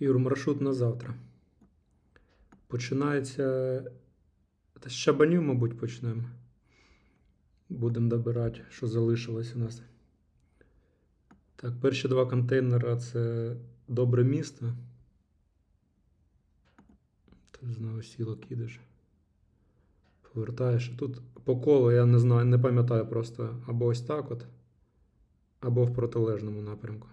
Юр, маршрут на завтра. Починається. Та з Чабанів, мабуть, почнемо. Будемо добирати, що залишилось у нас. Так, перші два контейнера це добре місто. Ти знову сілок їдеш. Повертаєш. Тут по колу я не знаю, не пам'ятаю просто або ось так от, або в протилежному напрямку.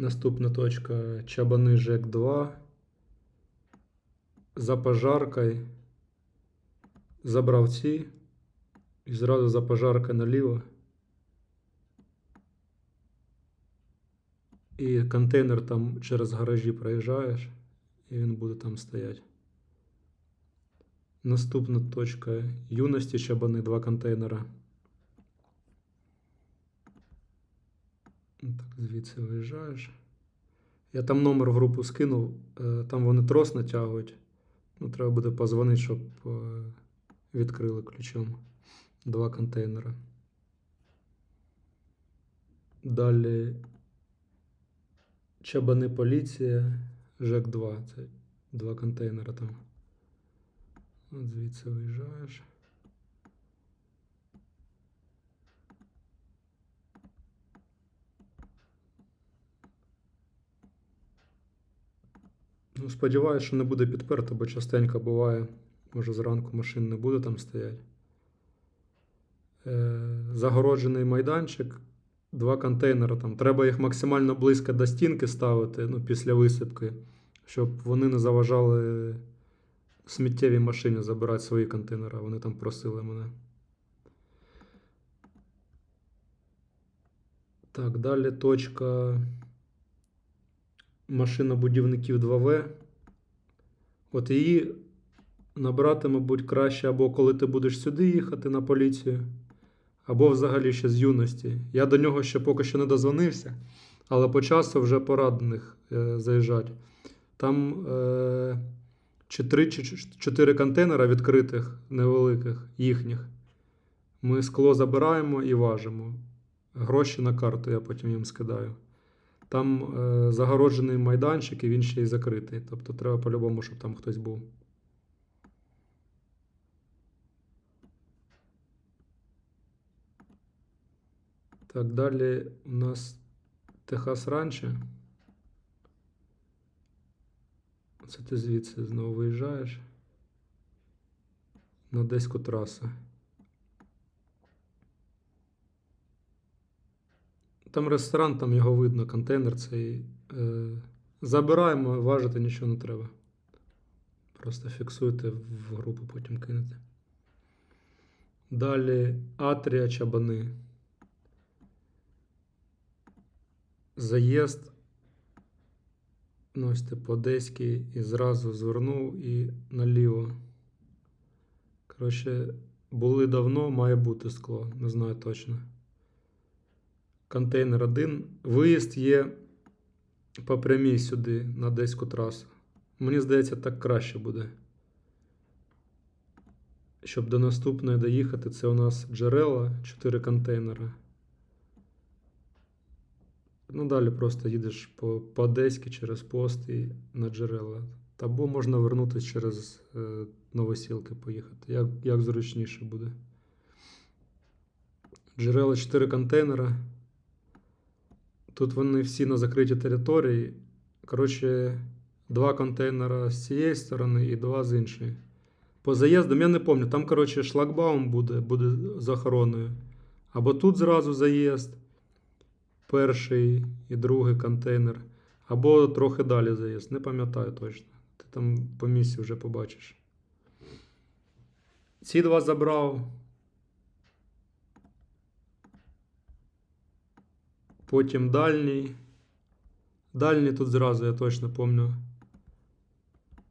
Наступна точка Чабани ЖЕК 2. За пожаркою забрав ці. І зразу за пожаркою наліво. І контейнер там через гаражі проїжджаєш, і він буде там стояти. Наступна точка юності Чабани, два контейнера. Так, звідси виїжджаєш. Я там номер в групу скинув, е, там вони трос натягують. Ну, треба буде позвонити, щоб е, відкрили ключом два контейнери. Далі Чабани поліція, ЖЕК 2. Це два контейнери там. От звідси виїжджаєш. Ну, сподіваюся, що не буде підперто, бо частенько буває, може зранку машин не буде там стояти. Е, загороджений майданчик, два контейнери там. Треба їх максимально близько до стінки ставити ну, після висипки, щоб вони не заважали сміттєвій машині забирати свої контейнери. Вони там просили мене. Так, далі точка машинобудівників 2В. От її набрати, мабуть, краще або коли ти будеш сюди їхати на поліцію, або взагалі ще з юності. Я до нього ще поки що не дозвонився, але по часу вже пора до е, заїжджати. Там е, чи три чи ч- чотири контейнера відкритих, невеликих, їхніх. Ми скло забираємо і важимо. Гроші на карту я потім їм скидаю. Там е, загороджений майданчик і він ще й закритий. Тобто треба по-любому, щоб там хтось був. Так, далі у нас Техас Ранчо. Це ти звідси знову виїжджаєш на Одеську трасу. Там ресторан, там його видно, контейнер цей. Е, забираємо, важити нічого не треба. Просто фіксуйте в групу, потім кинете. Далі Атрія Чабани. Заїзд. Ну, ось типу Одеський і зразу звернув і наліво. Коротше, були давно, має бути скло, не знаю точно. Контейнер 1. Виїзд є по прямій сюди, на Одеську трасу. Мені здається, так краще буде. Щоб до наступної доїхати, це у нас джерела, 4 контейнери. Ну, далі просто їдеш по, по Одеськи через пост і на джерела. Або можна вернутися через е, Новосілки поїхати. Як, як зручніше буде. Джерела 4 контейнера. Тут вони всі на закритій території. Коротше, два контейнера з цієї сторони і два з іншої. По заїздам я не пам'ятаю, там, коротше, шлагбаум буде, буде з охороною. Або тут зразу заїзд, перший і другий контейнер, або трохи далі заїзд. Не пам'ятаю точно. Ти там по місці вже побачиш. Ці два забрав. Потім дальній. Дальній тут зразу, я точно пам'ятаю.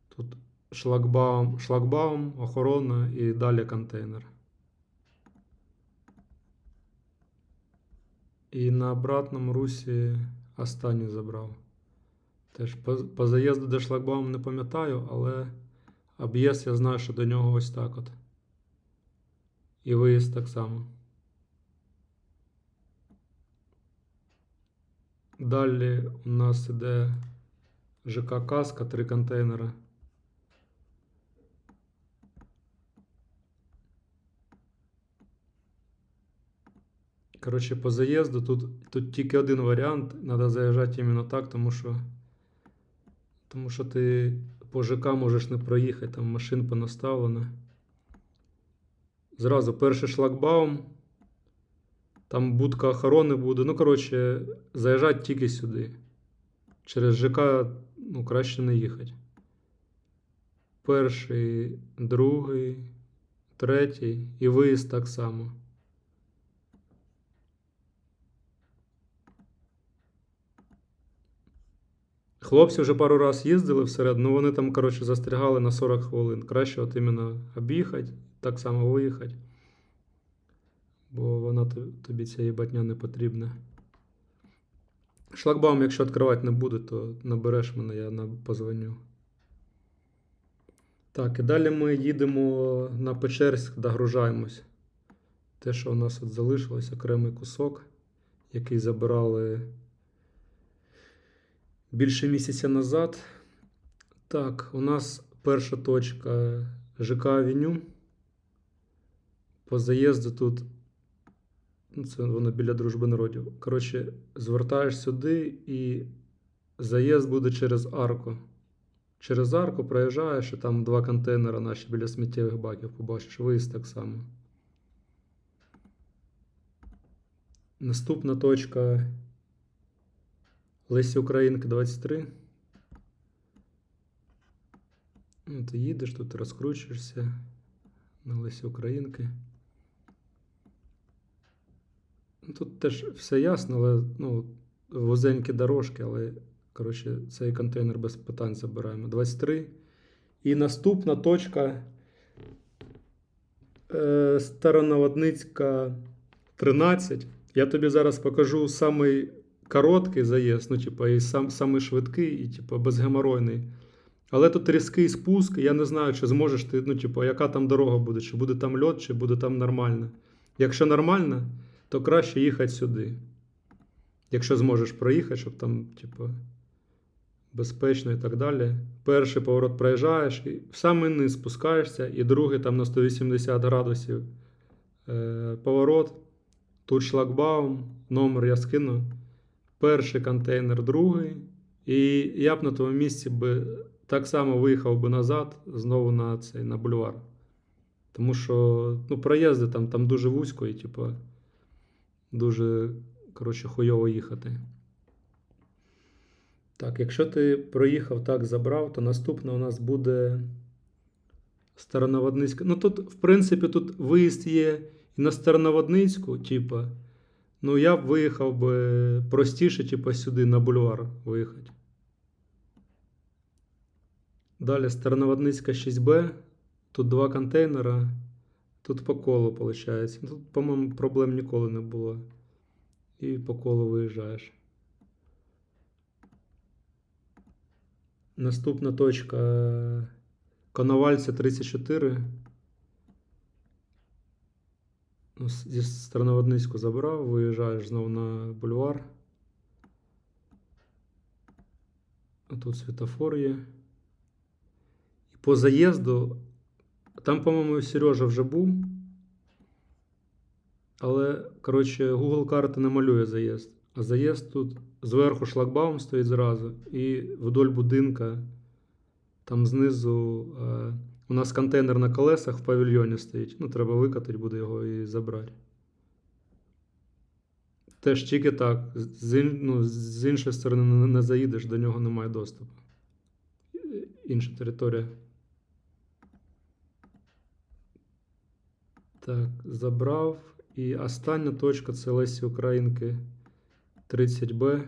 Тут шлагбаум, шлагбаум, охорона і далі контейнер. І на обратному русі останній забрав. Теж по, по заїзду до шлагбаум не пам'ятаю, але об'їзд я знаю, що до нього ось так от. І виїзд так само. Далі у нас іде ЖК Каска, три контейнера. Коротше, по заїзду тут, тут тільки один варіант. Треба заїжджати іменно так, тому що, тому що ти по ЖК можеш не проїхати, там машин понаставлено. Зразу перший шлагбаум. Там будка охорони буде. Ну, коротше, заїжджати тільки сюди. Через ЖК ну, краще не їхати. Перший, другий, третій і виїзд так само. Хлопці вже пару раз їздили всередину, ну вони там, коротше, застрягали на 40 хвилин. Краще от іменно об'їхати, так само виїхати. Бо вона тобі ця їбатня не потрібна. Шлагбаум, якщо відкривати не буде, то набереш мене, я позвоню. Так, і далі ми їдемо на Печерськ, догружаємось. Те, що у нас от залишилось, окремий кусок, який забирали більше місяця назад. Так, у нас перша точка ЖК Авеню. По заїзду тут. Ну, це воно біля дружби народів. Коротше, звертаєш сюди і заїзд буде через арку. Через арку проїжджаєш, і там два контейнери наші біля сміттєвих баків побачиш. Виїзд так само. Наступна точка Лесі Українки 23. Ну, ти їдеш тут, розкручуєшся на Лесі Українки. Ну, Тут теж все ясно, але ну, вузенькі дорожки, але коротше, цей контейнер без питань забираємо. 23. І наступна точка е, Старонаводницька 13. Я тобі зараз покажу самий короткий заїзд, ну, типу, і сам, самий швидкий, і типу, безгеморойний. Але тут різкий спуск, я не знаю, чи зможеш ти, ну, типу, яка там дорога буде, чи буде там льот, чи буде там нормально. Якщо нормально, то краще їхати сюди. Якщо зможеш проїхати, щоб там, типу, безпечно і так далі. Перший поворот проїжджаєш, і в самий низ спускаєшся, і другий там на 180 градусів е, поворот. Тут шлагбаум, номер я скину. Перший контейнер, другий. І я б на тому місці би так само виїхав би назад, знову на цей на бульвар. Тому що ну, проїзди там, там дуже вузько і, типу, дуже коротше, хуйово їхати. Так, якщо ти проїхав так, забрав, то наступне у нас буде Староноводницька. Ну тут, в принципі, тут виїзд є і на Староноводницьку, типу. Ну, я б виїхав би простіше, типу, сюди на бульвар виїхати. Далі Староноводницька 6Б. Тут два контейнера. Тут по колу, виходить. Тут, по-моєму, проблем ніколи не було. І по колу виїжджаєш. Наступна точка Коновальця 34. Ну, Зі Старноводницьку забрав, виїжджаєш знову на бульвар. А Тут світофор є. І по заїзду. Там, по-моєму, Сережа вже був. Але, коротше, Google карта не малює заїзд. А заїзд тут зверху шлагбаум стоїть зразу, і вдоль будинка, там знизу е, у нас контейнер на колесах в павільйоні стоїть. Ну, треба викатати, буде його і забрати. Теж тільки так. З, ну, з іншої сторони не, заїдеш, до нього немає доступу. Інша територія. Так, забрав. І остання точка це Лесі Українки 30Б.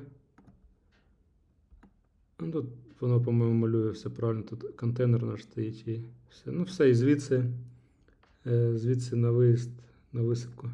Ну, тут воно, по-моєму, малює все правильно. Тут контейнер наш стоїть і все. Ну, все, і звідси, е, звідси на виїзд, на висадку.